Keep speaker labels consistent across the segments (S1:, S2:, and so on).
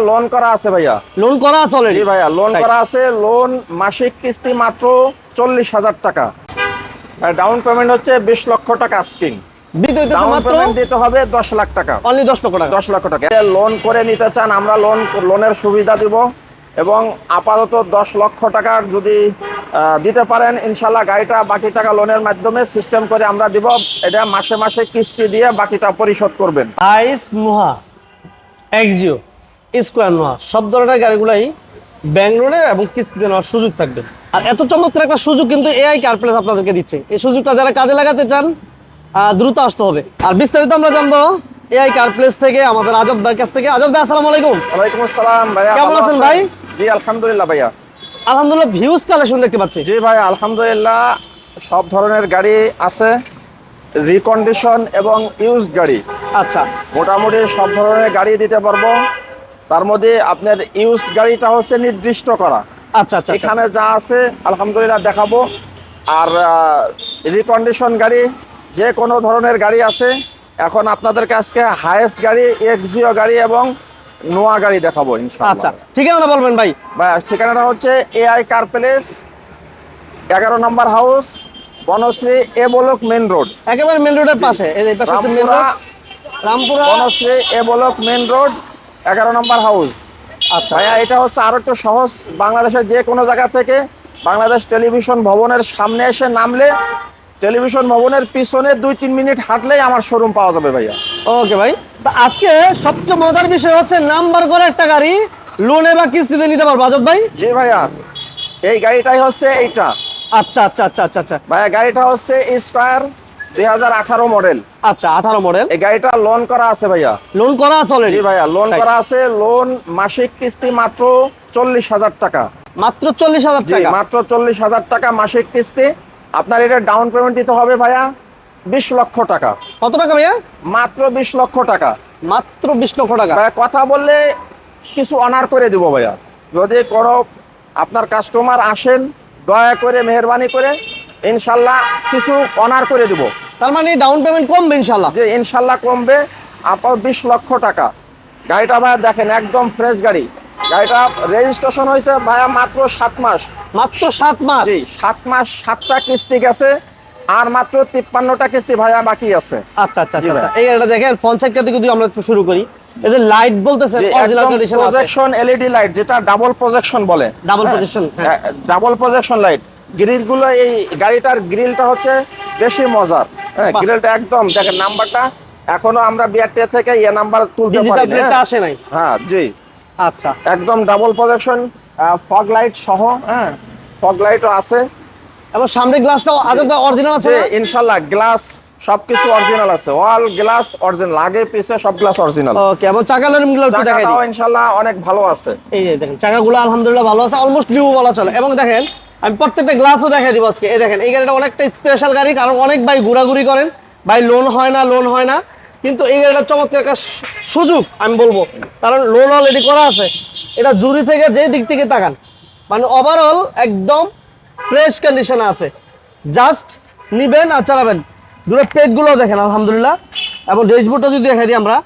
S1: Loan করা আছে ভাইয়া।
S2: লোন করা আছে
S1: জি
S2: অলরেডি
S1: ভাইয়া লোন করা আছে। লোন মাসিক কিস্তি মাত্র চল্লিশ হাজার টাকা। ডাউন পেমেন্ট হচ্ছে বিশ লক্ষ টাকা স্কিং
S2: দিতে
S1: হবে দশ লাখ টাকা।
S2: অনলি দশ লক্ষ টাকা।
S1: দশ লক্ষ টাকা। লোন করে নিতে চান আমরা লোন লোনের সুবিধা দিব। এবং আপাতত দশ লক্ষ টাকার যদি দিতে পারেন ইনশাল্লাহ গাড়িটা বাকি টাকা লোনের মাধ্যমে সিস্টেম করে আমরা দিব। এটা মাসে মাসে কিস্তি দিয়ে বাকিটা পরিশোধ করবেন।
S2: আইস নোহা এক্সিও স্কোয়ার নোহা সব ধরনের গাড়িগুলাই ব্যাঙ্গালোরে এবং কিস্তিতে নেওয়ার সুযোগ থাকবে। আর এত চমৎকার একটা সুযোগ কিন্তু এআই কার প্লেস আপনাদেরকে দিচ্ছে। এই সুযোগটা যারা কাজে লাগাতে চান দ্রুত আসতে হবে। আর বিস্তারিত আমরা জানব এআই কার প্লেস থেকে আমাদের আজাদ ভাইয়ের কাছ থেকে। আজাদ ভাই আসসালামু আলাইকুম।
S1: ওয়ালাইকুম আসসালাম ভাইয়া
S2: কেমন আছেন ভাই?
S1: জি আলহামদুলিল্লাহ ভাইয়া।
S2: আলহামদুলিল্লাহ ভিউজ কালেকশন দেখতে পাচ্ছি।
S1: জি ভাই আলহামদুলিল্লাহ সব ধরনের গাড়ি আছে রিকন্ডিশন এবং ইউজড গাড়ি।
S2: আচ্ছা।
S1: মোটামুটি সব ধরনের গাড়ি দিতে পারব। তার মধ্যে আপনার ইউজড গাড়িটা হচ্ছে নির্দিষ্ট করা।
S2: আচ্ছা আচ্ছা আচ্ছা
S1: এখানে যা আছে আলহামদুলিল্লাহ দেখাবো। আর রিকন্ডিশন গাড়ি যে কোনো ধরনের গাড়ি আছে এখন আপনাদের কাছকে হায়েস্ট গাড়ি এক্সিও গাড়ি এবং নোয়া গাড়ি দেখাবো
S2: আচ্ছা ঠিকানা বলবেন ভাই।
S1: ভাই ঠিকানাটা হচ্ছে এআই কার প্লেস এগারো নম্বর house Banasree A block main road.
S2: একেবারে মেন রোডের পাশে।
S1: Rampura Banasree A block main road এগারো নম্বর হাউস।
S2: আচ্ছা।
S1: ভাইয়া এটা হচ্ছে আরও একটু সহজ। বাংলাদেশের যে কোনো জায়গা থেকে বাংলাদেশ টেলিভিশন ভবনের সামনে এসে নামলে টেলিভিশন ভবনের পিছনে দুই তিন মিনিট হাঁটলেই আমার শোরুম পাওয়া যাবে ভাইয়া।
S2: ওকে ভাই তা আজকে সবচেয়ে মজার বিষয় হচ্ছে নাম্বার করে একটা গাড়ি লোনে বা কিস্তিতে নিতে পারব আজাদ ভাই?
S1: জি ভাইয়া এই গাড়িটাই হচ্ছে এইটা।
S2: আচ্ছা আচ্ছা আচ্ছা আচ্ছা আচ্ছা।
S1: ভাইয়া গাড়িটা হচ্ছে স্কোয়ার দুই হাজার আঠারো মডেল।
S2: আচ্ছা আঠারো মডেল।
S1: এই গাড়িটা লোন করা আছে ভাইয়া।
S2: লোন করা আছে অলরেডি
S1: ভাইয়া লোন করা আছে লোন মাসিক কিস্তি মাত্র চল্লিশ হাজার টাকা।
S2: মাত্র চল্লিশ হাজার
S1: জি
S2: টাকা?
S1: মাত্র চল্লিশ হাজার টাকা মাসিক কিস্তি। আপনার এটা ডাউন পেমেন্ট দিতে হবে ভাইয়া বিশ লক্ষ টাকা।
S2: কত টাকা ভাইয়া?
S1: মাত্র বিশ লক্ষ টাকা।
S2: মাত্র বিশ লক্ষ টাকা।
S1: ভাইয়া কথা বললে কিছু অনার করে দিব ভাইয়া। যদি কোনো আপনার কাস্টমার আসেন দয়া করে মেহরবানি করে ইনশাল্লাহ কিছু অনার করে দিব।
S2: তার মানে ডাউন পেমেন্ট কমবে ইনশাল্লাহ
S1: যে ইনশাল্লাহ কমবে। আপনার বিশ লক্ষ টাকা। গাড়িটা ভাইয়া দেখেন একদম ফ্রেশ গাড়ি। গাড়িটা রেজিস্ট্রেশন হয়েছে ভাইয়া মাত্র সাত মাস।
S2: মাত্র সাত মাস?
S1: জি সাত মাস সাতটা কিস্তি গেছে আর মাত্র তিপ্পান্নটা কিস্তি ভাইয়া বাকি আছে।
S2: আচ্ছা আচ্ছা আচ্ছা এই গাড়িটা দেখেন সাইড থেকে যদি আমরা একটু শুরু করি এই যে লাইট বলতেছেন অরিজিনাল কন্ডিশন আছে।
S1: প্রজেকশন এলইডি লাইট যেটা ডাবল প্রজেকশন বলে।
S2: ডাবল হ্যাঁ।
S1: ডাবল প্রজেকশন লাইট গ্রিলগুলো এই গাড়িটার গ্রিলটা হচ্ছে বেশি মজার। হ্যাঁ গ্রিলটা একদম দেখেন নাম্বারটা এখনও আমরা বিআরটি থেকে নাম্বার তুলতে পারি
S2: প্লেটটা আসে নাই?
S1: হ্যাঁ জি।
S2: আচ্ছা।
S1: একদম ডাবল প্রজেকশন ফগ লাইট সহ হ্যাঁ ফগ লাইটও আছে।
S2: এবং সামনের গ্লাসটাও আজাদ অরিজিনাল আছে
S1: যে
S2: না?
S1: ইনশাল্লাহ গ্লাস সবকিছু অরিজিনাল আছে। অল গ্লাস অরিজিনাল আগে পিছে সব গ্লাস অরিজিনাল
S2: ওকে এবং চাকা গুলো একটু দেখাই দিই।
S1: চাকাটাও ইনশাল্লাহ অনেক ভালো আছে।
S2: এই দেখেন চাকাগুলো আলহামদুলিল্লাহ ভালো আছে অলমোস্ট নিউ বলা চলে। এবং দেখেন আমি প্রত্যেকটা গ্লাসও দেখাই দিব আজকে। এই দেখেন, এই গাড়িটা অনেকটা স্পেশাল গাড়ি, কারণ অনেক ভাই ঘোরাঘুরি করেন। ভাই লোন হয় না লোন হয় না। কিন্তু এই গাড়িটা চমৎকার একটা সুযোগ, আমি বলব। কারণ লোন অলরেডি করা আছে। এটা জুরি থেকে যে দিক থেকে তাকান মানে ওভারঅল একদম ফ্রেশ কন্ডিশনে আছে। জাস্ট নিবেন আর চালাবেন। দুটো পেটগুলো দেখেন, আলহামদুলিল্লাহ। এবং ড্যাশবোর্ডটা যদি দেখাই দিই আমরা,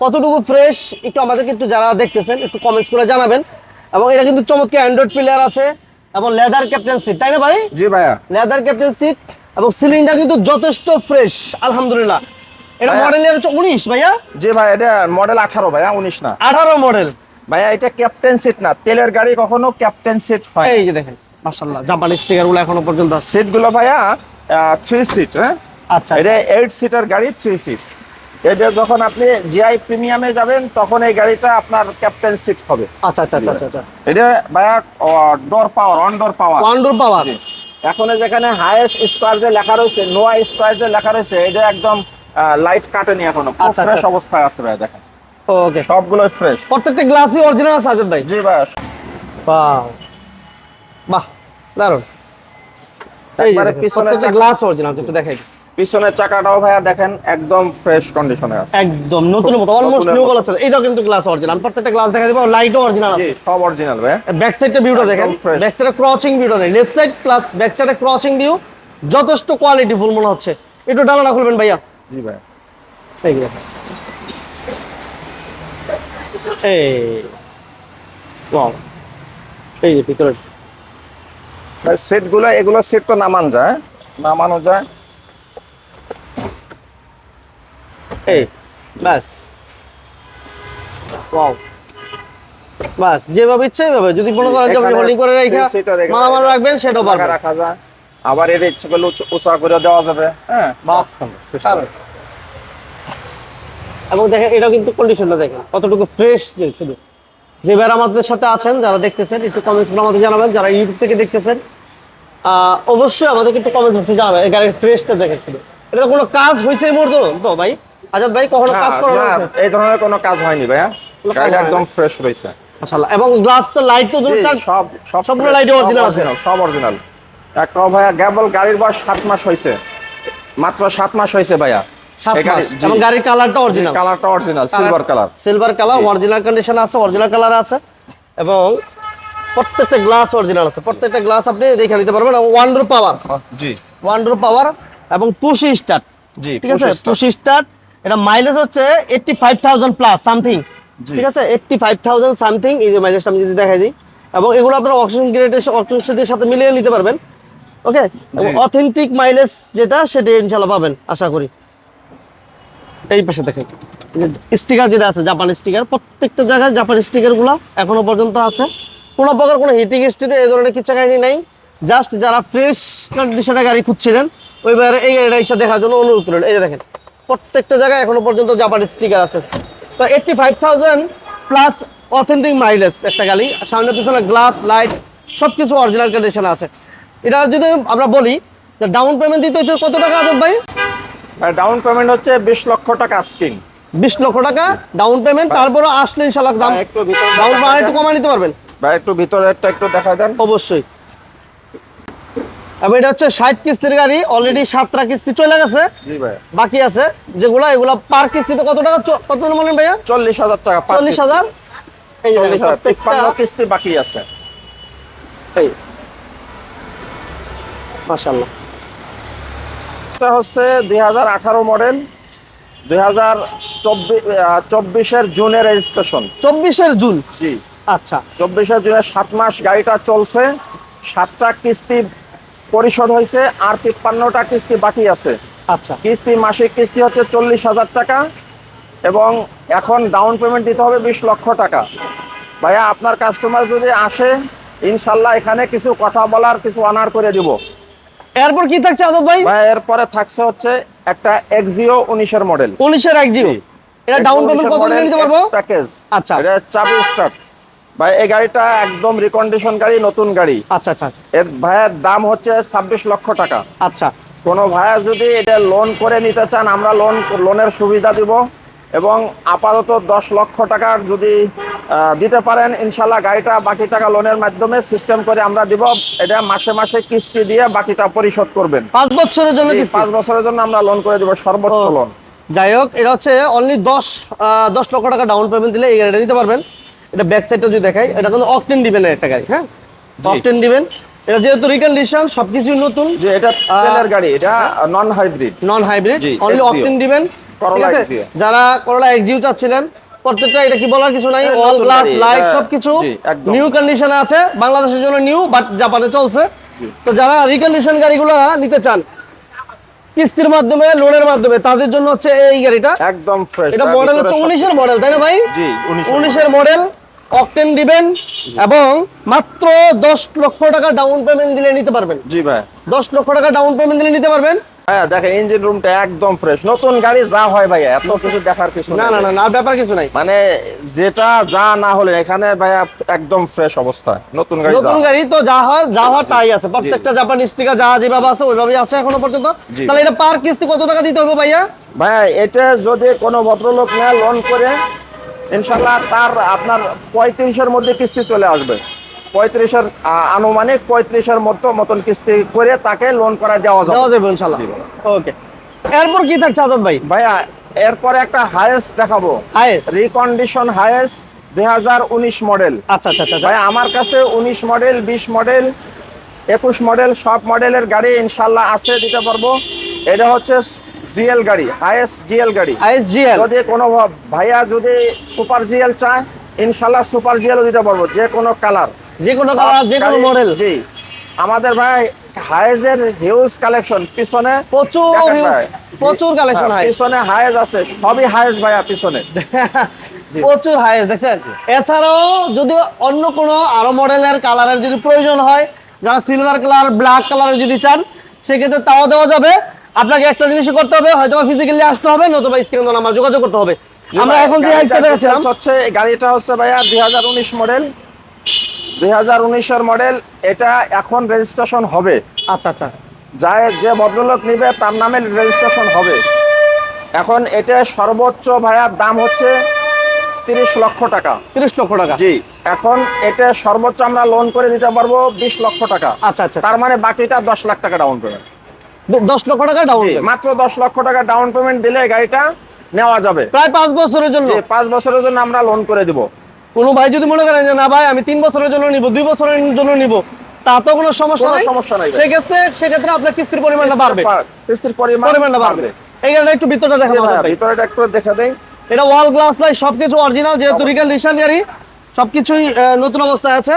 S2: কতটুকু ফ্রেশ একটু আমাদেরকে একটু যারা দেখতেছেন, একটু কমেন্টস করে জানাবেন। এবং এটা কিন্তু চমৎকার অ্যান্ড্রয়েড প্লেয়ার আছে। এবং লেদার ক্যাপ্টেন সিট তাই না ভাই?
S1: জি ভাইয়া।
S2: লেদার ক্যাপ্টেন সিট এবং সিলিংটা কিন্তু যথেষ্ট ফ্রেশ আলহামদুলিল্লাহ। এটা মডেল হচ্ছে উনিশ ভাইয়া?
S1: জি ভাই এটা মডেল আঠারো ভাইয়া উনিশ না।
S2: আঠারো মডেল
S1: ভাইয়া এটা ক্যাপ্টেন সিট না তেলের গাড়ি কখনো ক্যাপ্টেন সিট হয়
S2: এই যে দেখেন মাশাল্লাহ জাপানি স্টিকারগুলো এখনও পর্যন্ত
S1: সিটগুলো ভাইয়া থ্রি সিট হ্যাঁ?
S2: আচ্ছা।
S1: এটা এইট সিটার গাড়ি থ্রি সিট এটা যখন আপনি জিআই প্রিমিয়ামে যাবেন তখন এই গাড়িটা আপনার ক্যাপ্টেন সিট হবে।
S2: আচ্ছা আচ্ছা আচ্ছা আচ্ছা আচ্ছা।
S1: এটা ভাইয়া door power on door power
S2: door power
S1: এখন যেখানে হাইয়েস্ট স্কোয়ার যে লেখা রয়েছে নোয়া স্কোয়ার যে লেখা রয়েছে এটা একদম লাইট কাটেনি
S2: এখনও।
S1: ফ্রেশ
S2: আচ্ছা।
S1: অবস্থায় আছে ভাই দেখেন।
S2: ওকে
S1: সবগুলো ফ্রেশ
S2: প্রত্যেকটা গ্লাসই অরিজিনাল আছে আজাদ ভাই।
S1: জি ভাইয়া।
S2: বাহ। বাহ দারুণ
S1: একবারে পিছনের
S2: প্রত্যেকটা গ্লাস অরিজিনাল একটু দেখাই।
S1: পিছনের চাকাটাও ভাইয়া দেখেন একদম ফ্রেশ কন্ডিশনে আছে।
S2: একদম নতুন মতো অলমোস্ট নিউ। বলা চলে কিন্তু গ্লাস অরিজিনাল প্রত্যেকটা গ্লাস দেখা লাইটও অরিজিনাল আছে।
S1: সব অরিজিনাল ভাইয়া।
S2: ব্যাক সাইডটা ভিউটা দেখেন। ব্যাক সাইডে ক্রচিং ভিউটা নেই লেফট সাইড প্লাস ব্যাক সাইডে ক্রচিং ভিউ যথেষ্ট কোয়ালিটি ফুল মনে হচ্ছে। একটু ডালাটা খুলবেন ভাইয়া।
S1: জি ভাইয়া।
S2: এই এই। ওয়াও এই যে ভিতরে।
S1: সিটগুলো এগুলো সিট তো নামান যায় নামানো যায়।
S2: এই ব্যাস ওয়াও বাস যেভাবে ইচ্ছে এইভাবে। যদি মনে করেন যে হোল্ডিং করে রেখে মালামাল রাখবেন সেটাও পারবেন।
S1: রাখা যায়। আবার এর ইচ্ছে করলে উঁচু- করে দেওয়া যাবে হ্যাঁ?
S2: বাহ, এবং দেখেন এটাও কিন্তু কন্ডিশনটা দেখেন। কতটুকু ফ্রেশ যে শুধু। যে ভাইরা আমাদের সাথে আছেন যারা দেখতেছেন একটু কমেন্টস করে আমাদের জানাবেন। যারা ইউটিউব থেকে দেখতেছেন অবশ্যই আমাদেরকে একটু কমেন্ট বক্সে জানাবেন। এই গাড়ির ফ্রেশটা দেখেন শুধু। এটা কোনো কাজ হয়েছে এই মুহূর্তে তো ভাই? আজাদ ভাই কখনো কাজ করা হয়েছে?
S1: এই ধরনের কোনো কাজ হয়নি ভাইয়া। গাড়ি একদম ফ্রেশ রয়েছে।
S2: মাশাআল্লাহ এবং গ্লাস তো লাইট তো দুটো
S1: সব সব
S2: সবগুলো
S1: সব
S2: original আছে?
S1: সব অরিজিনাল একটাও ভাইয়া কেবল গাড়ির বয়স সাত মাস হয়েছে। মাত্র সাত মাস হয়েছে ভাইয়া।
S2: এবং গাড়ির কালারটা অরিজিনাল
S1: কালারটা original silver colour
S2: silver colour original condition আছে অরিজিনাল কালার আছে। এবং প্রত্যেকটা গ্লাস অরিজিনাল আছে। প্রত্যেকটা গ্লাস আপনি দেখে নিতে পারবেন। ওয়ান ডোর পাওয়ার
S1: জি।
S2: ওয়ান ডোর পাওয়ার এবং পুশি স্টার্ট
S1: জি
S2: ঠিক আছে?
S1: push
S2: স্টার্ট এটা মাইলেজ হচ্ছে eighty five thousand plus something ঠিক আছে? এইটটি ফাইভ থাউজেন্ড সামথিং এই যে মাইলেজটা আমি যদি দেখাই দিই। এবং এগুলো আপনার অক্সিজেন গ্রেডের অক্সিজেনের সাথে মিলিয়ে নিতে পারবেন ওকে অথেন্টিক মাইলেজ যেটা সেটা ইনশাল্লাহ পাবেন আশা করি। এই পাশে দেখেন। স্টিকার যেটা আছে জাপান স্টিকার প্রত্যেকটা জায়গায় জাপান স্টিকারগুলো এখনও পর্যন্ত আছে। কোনো প্রকার কোনো হিটিং স্টিকার এই ধরনের কিছু কাহিনী নাই। জাস্ট যারা ফ্রেশ কন্ডিশনে গাড়ি খুঁজছিলেন ওই বাইরে এই গাড়িটা এসে দেখার জন্য অনুরোধ করলেন। এই যে দেখেন প্রত্যেকটা জায়গায় এখনও পর্যন্ত জাপান স্টিকার আছে। তো eighty five thousand plus authentic mileage একটা গাড়ি সামনে পিছনে গ্লাস লাইট সব কিছু অরিজিনাল কন্ডিশনে আছে। এটা যদি আমরা বলি যে ডাউন পেমেন্ট দিতে হচ্ছে কত টাকা আজাদ ভাই?
S1: ডাউন পেমেন্ট হচ্ছে বিশ লক্ষ টাকা স্কিং
S2: বিশ লক্ষ টাকা ডাউন পেমেন্ট তারপরে আসলে ইনশাল্লাহ দাম।
S1: একটু ভিতরে
S2: ডাউন পেমেন্ট একটু। কমায় নিতে পারবেন।
S1: বা একটু ভিতরে ভিতরেরটা একটু দেখা দেন।
S2: অবশ্যই। এবং এটা হচ্ছে ষাট কিস্তির গাড়ি অলরেডি সাতটা কিস্তি চলে গেছে। বাকি আছে যেগুলো এগুলো পার কিস্তিতে কত টাকা কত বলেন ভাইয়া?
S1: চল্লিশ হাজার টাকা
S2: চল্লিশ হাজার? এই প্রত্যেকটা
S1: কিস্তি বাকি আছে।
S2: এই। মাশাআল্লাহ।
S1: এটা হচ্ছে দুই হাজার আঠারো মডেল দুই হাজার চব্বিশের জুনের রেজিস্ট্রেশন
S2: চব্বিশের জুন?
S1: জি।
S2: আচ্ছা।
S1: চব্বিশের জুনের সাত মাস গাড়িটা চলছে সাতটা কিস্তি পরিশোধ হয়েছে আর তিপ্পান্নটা কিস্তি বাকি আছে।
S2: আচ্ছা।
S1: কিস্তি মাসিক কিস্তি হচ্ছে চল্লিশ হাজার টাকা এবং এখন ডাউন পেমেন্ট দিতে হবে বিশ লক্ষ টাকা। ভাইয়া আপনার কাস্টমার যদি আসে ইনশাল্লাহ এখানে কিছু কথা বলার কিছু অনার করে দিব।
S2: এরপর কি থাকছে আজাদ ভাই?
S1: ভাই এরপরে থাকছে হচ্ছে একটা এক্সিও উনিশের মডেল
S2: উনিশের এক জিও এটা ডাউন পেমেন্ট কত দিনে নিতে পারব?
S1: প্যাকেজ
S2: আচ্ছা।
S1: এটা চাবি স্টার্ট ভাই এই গাড়িটা একদম রিকন্ডিশন গাড়ি নতুন গাড়ি।
S2: আচ্ছা আচ্ছা আচ্ছা,
S1: এর ভাইয়ের দাম হচ্ছে ছাব্বিশ লক্ষ টাকা।
S2: আচ্ছা।
S1: কোনো ভাইয়া যদি এটা লোন করে নিতে চান আমরা লোন লোনের সুবিধা দিব এবং আপাতত দশ লক্ষ টাকার যদি দিতে পারেন ইনশাল্লাহ গাড়িটা বাকি টাকা লোনের মাধ্যমে সিস্টেম করে আমরা দিব। এটা মাসে মাসে কিস্তি দিয়ে বাকিটা পরিশোধ করবেন।
S2: পাঁচ বছরের জন্য
S1: পাঁচ বছরের জন্য আমরা লোন করে দিব সর্বোচ্চ লোন
S2: যাই হোক এটা হচ্ছে অনলি দশ দশ লক্ষ টাকা ডাউন পেমেন্ট দিলে এই গাড়িটা নিতে পারবেন। এটা ব্যাক সাইডটা যদি দেখাই এটা কিন্তু অকটেন দিবেন একটা গাড়ি হ্যাঁ। অকটেন দিবেন। এটা যেহেতু রিকন্ডিশন সবকিছুই নতুন।
S1: যে এটা তেলের গাড়ি এটা non hybrid
S2: non hybrid only octane ঠিক যারা করোলা এক্সিউ চাচ্ছিলেন প্রত্যেকটা এটা কি বলার কিছু নাই? অল গ্লাস লাইট সবকিছু নিউ কন্ডিশনে আছে। বাংলাদেশের জন্য নিউ বাট জাপানে চলছে। তো যারা রিকন্ডিশন গাড়িগুলো নিতে চান কিস্তির মাধ্যমে লোনের মাধ্যমে তাদের জন্য হচ্ছে এই গাড়িটা।
S1: একদম ফ্রেশ
S2: এটা মডেল হচ্ছে উনিশের মডেল তাই না ভাই?
S1: জি, 19 এর
S2: উনিশের মডেল অকটেন দিবেন এবং মাত্র দশ লক্ষ টাকা ডাউন পেমেন্ট দিলে নিতে পারবেন।
S1: জি ভাই।
S2: দশ লক্ষ টাকা ডাউন পেমেন্ট দিলে নিতে পারবেন।
S1: হ্যাঁ দেখেন ইঞ্জিন রুমটা একদম ফ্রেশ নতুন গাড়ি যা হয় ভাইয়া এত কিছু দেখার কিছু
S2: না না না না ব্যাপার কিছু নাই।
S1: মানে যেটা যা না হলে এখানে ভাইয়া একদম ফ্রেশ অবস্থা। নতুন গাড়ি
S2: নতুন গাড়ি তো যা হয় যা হয় তাই আছে। প্রত্যেকটা জাপান স্টিকার যা যেভাবে আছে ওইভাবেই আছে এখনও পর্যন্ত। তাহলে এটা পার কিস্তি কত টাকা দিতে হবে ভাইয়া?
S1: ভাইয়া এটা যদি কোনো ভদ্রলোক না লোন করে ইনশাল্লাহ তার আপনার পঁয়ত্রিশের মধ্যে কিস্তি চলে আসবে। পঁয়ত্রিশের আনুমানিক পঁয়ত্রিশের মতো মতন কিস্তি করে তাকে লোন করা দেওয়া
S2: দেওয়া
S1: যাবে
S2: যাবে ইনশাল্লাহ ওকে। এরপর কি থাকছে আজাদ ভাই?
S1: ভাইয়া এরপরে একটা হায়েস্ট দেখাবো।
S2: হায়েস্ট
S1: রিকন্ডিশন হায়েস্ট দুই হাজার উনিশ মডেল
S2: আচ্ছা আচ্ছা আচ্ছা
S1: ভাই আমার কাছে উনিশ মডেল বিশ মডেল একুশ মডেল সব মডেলের গাড়ি ইনশাল্লাহ আছে দিতে পারব। এটা হচ্ছে জিএল গাড়ি হাইয়েস্ট জিএল গাড়ি।
S2: IS GL.
S1: যদি কোনো ভাইয়া যদি সুপার জিএল চায় ইনশাল্লাহ সুপার জিএলও দিতে পারব যে কোনো কালার।
S2: যে কোনো কালার যে কোনো মডেল
S1: জি। আমাদের ভাই হাইজের হিউজ কালেকশন পিছনে
S2: প্রচুর প্রচুর কালেকশন
S1: হ্যাঁ,
S2: হয়
S1: পিছনে হাইজ আছে সবই হাইজ ভাইয়া পিছনে।
S2: প্রচুর হাইস দেখছেন? এছাড়াও যদি অন্য কোনো আরও মডেলের কালারের যদি প্রয়োজন হয় যারা সিলভার কালার ব্ল্যাক কালারের যদি চান সেক্ষেত্রে তাও দেওয়া যাবে। আপনাকে একটা জিনিসই করতে হবে হয়তো ফিজিক্যালি আসতে হবে নতুবা স্ক্রিন নাম্বার যোগাযোগ করতে হবে। আমরা এখন যে হাইসটা দেখাচ্ছিলাম
S1: হচ্ছে গাড়িটা হচ্ছে ভাইয়া দুই হাজার উনিশ মডেল দুই হাজার উনিশের মডেল এটা এখন রেজিস্ট্রেশন হবে।
S2: আচ্ছা আচ্ছা।
S1: যায় যে ভদ্রলোক নিবে তার নামে রেজিস্ট্রেশন হবে। এখন এটা সর্বোচ্চ ভাইয়ার দাম হচ্ছে তিরিশ লক্ষ টাকা।
S2: তিরিশ লক্ষ টাকা।
S1: জি এখন এটা সর্বোচ্চ আমরা লোন করে দিতে পারব বিশ লক্ষ টাকা।
S2: আচ্ছা আচ্ছা।
S1: তার মানে বাকিটা দশ লাখ টাকা ডাউন পেমেন্ট
S2: দশ লক্ষ টাকা ডাউন
S1: মাত্র দশ লক্ষ টাকা ডাউন পেমেন্ট দিলে গাড়িটা নেওয়া যাবে।
S2: প্রায় পাঁচ বছরের জন্য।
S1: পাঁচ বছরের জন্য আমরা লোন করে দিব।
S2: কোনো ভাই যদি মনে করেন যে না ভাই আমি তিন বছরের জন্য নিব দুই বছরের জন্য নিব তা তো কোনো সমস্যা নাই।
S1: সমস্যা নাই।
S2: সেক্ষেত্রে সেক্ষেত্রে আপনার কিস্তির পরিমাণটা বাড়বে।
S1: কিস্তির পরিমাণ
S2: পরিমাণটা বাড়বে। এই গাড়িটা একটু ভিতরটা ভাই
S1: ভিতরেটা একটু দেখে দেই।
S2: এটা ওয়াল গ্লাস সবকিছু অরিজিনাল যেহেতু রিগাল নিশান গাড়ি সবকিছুই নতুন অবস্থায় আছে।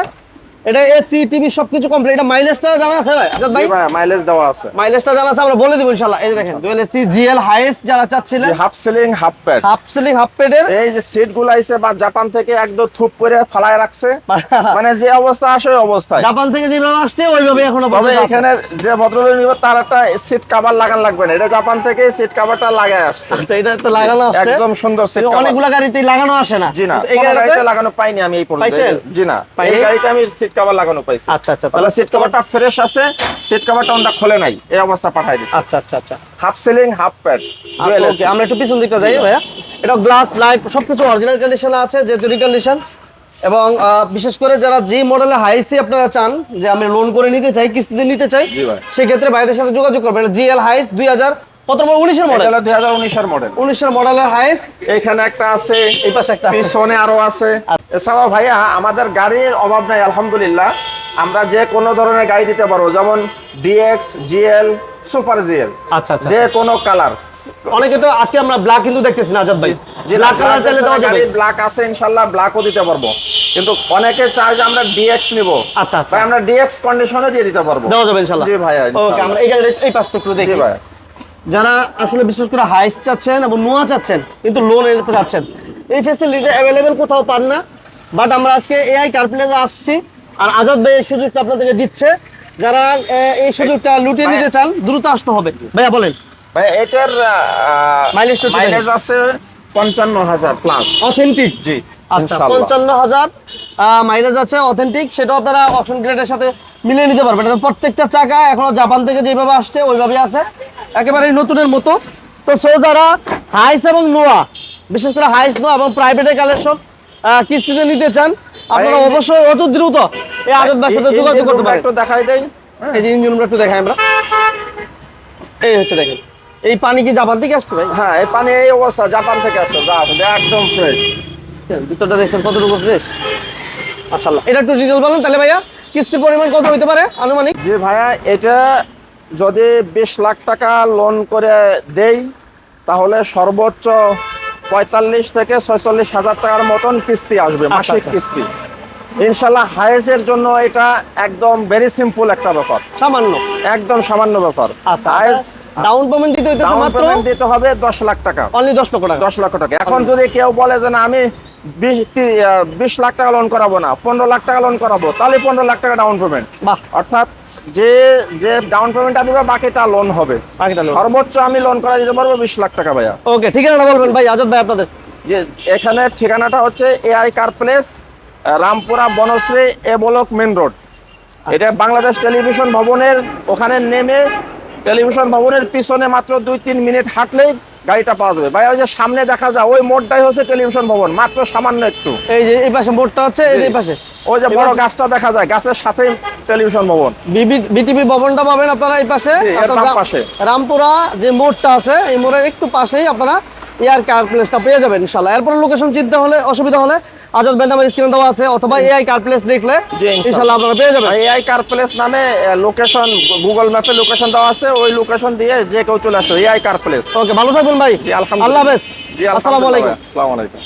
S2: এটা এসি টিভি সবকিছু কমপ্লিট এটা মাইলেজটা জানা আছে ভাই? আজাদ ভাই?
S1: মাইলেজ দেওয়া আছে।
S2: মাইলেজটা জানা আছে আমরা বলে দিব ইনশাআল্লাহ। এই যে দেখেন ডুয়েল এসি জিএল হাইয়েস্ট যারা চাচ্ছিলেন।
S1: Half ceiling half pad
S2: half ceiling half পেডের
S1: এই যে সিটগুলো আইছে বা জাপান থেকে একদম থুপ করে ফালায় রাখছে। মানে যে অবস্থা আসে ওই অবস্থায়
S2: জাপান থেকে যেভাবে আসছে ওইভাবে এখনও
S1: তবে
S2: পর্যন্ত আছে।
S1: এখানে যে ভদ্রলোক নিবে তার একটা সিট কভার লাগান লাগবে না। এটা জাপান থেকে সিট কভারটা লাগায় আসছে।
S2: আচ্ছা এটা তো লাগানো আছে
S1: একদম সুন্দর সিট
S2: অনেকগুলা গাড়িতে লাগানো আসে না।
S1: জি না
S2: এই
S1: গাড়িতে লাগানো পাইনি আমি এই পর্যন্ত? জি না এই গাড়িতে আমি সিট কভার লাগানো পাইছি।
S2: আচ্ছা আচ্ছা
S1: তাহলে সিট কভারটা ফ্রেশ আছে সিট কভারটা ওটা খোলে নাই এই অবস্থা পাঠাই দিছে।
S2: আচ্ছা আচ্ছা আচ্ছা।
S1: হাফ সিলিং হাফ প্যাড
S2: আচ্ছা, okay, আমরা একটু পিছন দিকটা যাই ভাইয়া। এটা গ্লাস লাইট সবকিছু অরিজিনাল কন্ডিশনে আছে যেহেতু রিকন্ডিশন এবং বিশেষ করে যারা যে মডেলের হাইসি আপনারা চান যে আমি লোন করে নিতে চাই কিস্তিতে নিতে চাই। সেক্ষেত্রে ভাইদের সাথে যোগাযোগ করবেন। জিএল হাইস দুই হাজার কত নম্বর? উনিশের মডেল
S1: দুই হাজার উনিশের মডেল
S2: উনিশের মডেলের হাইস
S1: এখানে একটা আছে
S2: এই পাশে একটা আছে।
S1: পিছনে আরও আছে। এছাড়াও ভাইয়া আমাদের গাড়ির অভাব নাই আলহামদুলিল্লাহ। আমরা যে কোনো ধরনের গাড়ি দিতে পারব যেমন ডিএক্স জিএল সুপার জিএল
S2: আচ্ছা আচ্ছা
S1: যে কোনো কালার
S2: অনেকে তো আজকে আমরা ব্ল্যাক কিন্তু দেখতেছি না আজাদ ভাই। ব্ল্যাক কালার চাইলে দেওয়া যাবে।
S1: ব্ল্যাক আছে ইনশাল্লাহ ব্ল্যাকও দিতে পারব। কিন্তু অনেকে চায় যে আমরা ডিএক্স নিব।
S2: আচ্ছা আচ্ছা।
S1: ভাই আমরা ডিএক্স কন্ডিশনে দিয়ে দিতে পারব।
S2: দেওয়া যাবে ইনশাল্লাহ।
S1: জি ভাইয়া,
S2: ওকে আমরা এই গাড়ির এই পাশ থেকে দেখি।
S1: ভাই
S2: যারা আসলে বিশেষ করে হাইস চাচ্ছেন এবং নোয়া চাচ্ছেন কিন্তু লোন চাচ্ছেন এই ফেসিলিটি অ্যাভেলেবেল কোথাও পান না। বাট আমরা আজকে এআই কারপ্লেনে আসছি। আর আজাদ ভাই এই সুযোগটা আপনাদেরকে দিচ্ছে। যারা এই সুযোগটা লুটিয়ে নিতে চান দ্রুত আসতে হবে। ভাইয়া বলেন।
S1: ভাই এটার
S2: Mileage টা
S1: মাইলেজ আছে পঞ্চান্ন হাজার প্লাস
S2: অথেন্টিক
S1: জি
S2: আচ্ছা। পঞ্চান্ন হাজার মাইলেজ আছে অথেন্টিক সেটাও আপনারা অপশন গ্রেডের সাথে মিলিয়ে নিতে পারবেন। এটা প্রত্যেকটা চাকা এখনও জাপান থেকে যেভাবে আসছে ওইভাবে আছে। একেবারে নতুনের মতো। তো সো যারা হাইস এবং নোয়া বিশেষ করে হাইস নোয়া এবং প্রাইভেটের কালেকশন কিস্তিতে নিতে চান আপনারা অবশ্যই অত দ্রুত এই আজাদ ভাইয়ের সাথে যোগাযোগ করতে পারেন।
S1: একটু দেখাই দেই
S2: এই যে ইঞ্জিন রুমটা একটু দেখাই আমরা। এই হচ্ছে দেখেন এই পানি কি জাপান থেকে আসছে ভাই?
S1: হ্যাঁ এই পানি এই অবস্থা জাপান থেকে আসছে একদম ফ্রেশ
S2: ভিতরটা দেখছেন কতটুকু ফ্রেশ মাশাআল্লাহ এটা একটু ডিটেল বলেন তাহলে ভাইয়া কিস্তির পরিমাণ কত হইতে পারে আনুমানিক?
S1: যে ভাইয়া এটা যদি বিশ লাখ টাকা লোন করে দেই তাহলে সর্বোচ্চ পঁয়তাল্লিশ থেকে ছয়চল্লিশ হাজার টাকার মতন কিস্তি আসবে মাসিক
S2: আচ্ছা।
S1: কিস্তি। ইনশাল্লাহ হায়েসের জন্য এটা একদম ভেরি সিম্পল একটা ব্যাপার।
S2: সামান্য?
S1: একদম সামান্য ব্যাপার।
S2: আচ্ছা
S1: হায়েস
S2: ডাউন পেমেন্ট দিতে হইতেছে মাত্র?
S1: দিতে হবে দশ লাখ টাকা।
S2: অনলি দশ লক্ষ টাকা?
S1: দশ লক্ষ টাকা। এখন যদি কেউ বলে যে না আমি বিশ তি- আহ, বিশ লাখ টাকা লোন করাবো না পনেরো লাখ টাকা লোন করাবো তাহলে পনেরো লাখ টাকা ডাউন পেমেন্ট
S2: বাহ।
S1: অর্থাৎ যে যে ডাউন পেমেন্টটা দিবে বাকিটা লোন হবে।
S2: বাকিটা লোন
S1: সর্বোচ্চ আমি লোন করা দিতে পারব বিশ লাখ টাকা ভাইয়া।
S2: ওকে ঠিকানাটা বলবেন ভাই আজাদ ভাই আপনাদের।
S1: যে এখানে ঠিকানাটা হচ্ছে AI car place Rampura Banasree A block main road এটা বাংলাদেশ টেলিভিশন ভবনের ওখানে নেমে টেলিভিশন ভবনের পিছনে মাত্র দুই তিন মিনিট হাঁটলেই গাড়িটা পাওয়া যাবে। ভাই ওই যে সামনে দেখা যায় ওই মোড়টাই হচ্ছে টেলিভিশন ভবন মাত্র সামান্য একটু।
S2: এই যে এই পাশে মোড়টা হচ্ছে এই পাশে।
S1: ওই যে বড় গাছটা দেখা যায় গাছের সাথেই টেলিভিশন ভবন
S2: বিটিভি ভবনটা পাবেন আপনারা এই পাশে। রামপুরা যে মোড়টা আছে এই মোড়ের একটু পাশেই আপনারা এয়ার কার প্লেসটা পেয়ে যাবেন ইনশাল্লাহ এরপর লোকেশন চিনতে হলে অসুবিধা হলে আজাদ স্ক্রিনে দেওয়া আছে অথবা এআই কার প্লেস লিখলে
S1: ইনশাল্লাহ।
S2: আপনারা পেয়ে যাবেন।
S1: এআই কার প্লেস নামে লোকেশন গুগল ম্যাপে লোকেশন দেওয়া আছে ওই লোকেশন দিয়ে যে কেউ চলে আসবে এআই কার প্লেস
S2: ওকে ভালো থাকবেন ভাই।
S1: আলহামদুলিল্লাহ।
S2: আল্লাহ হাফেজ।
S1: জি
S2: আসসালামু আলাইকুম।
S1: আসসালামু আলাইকুম।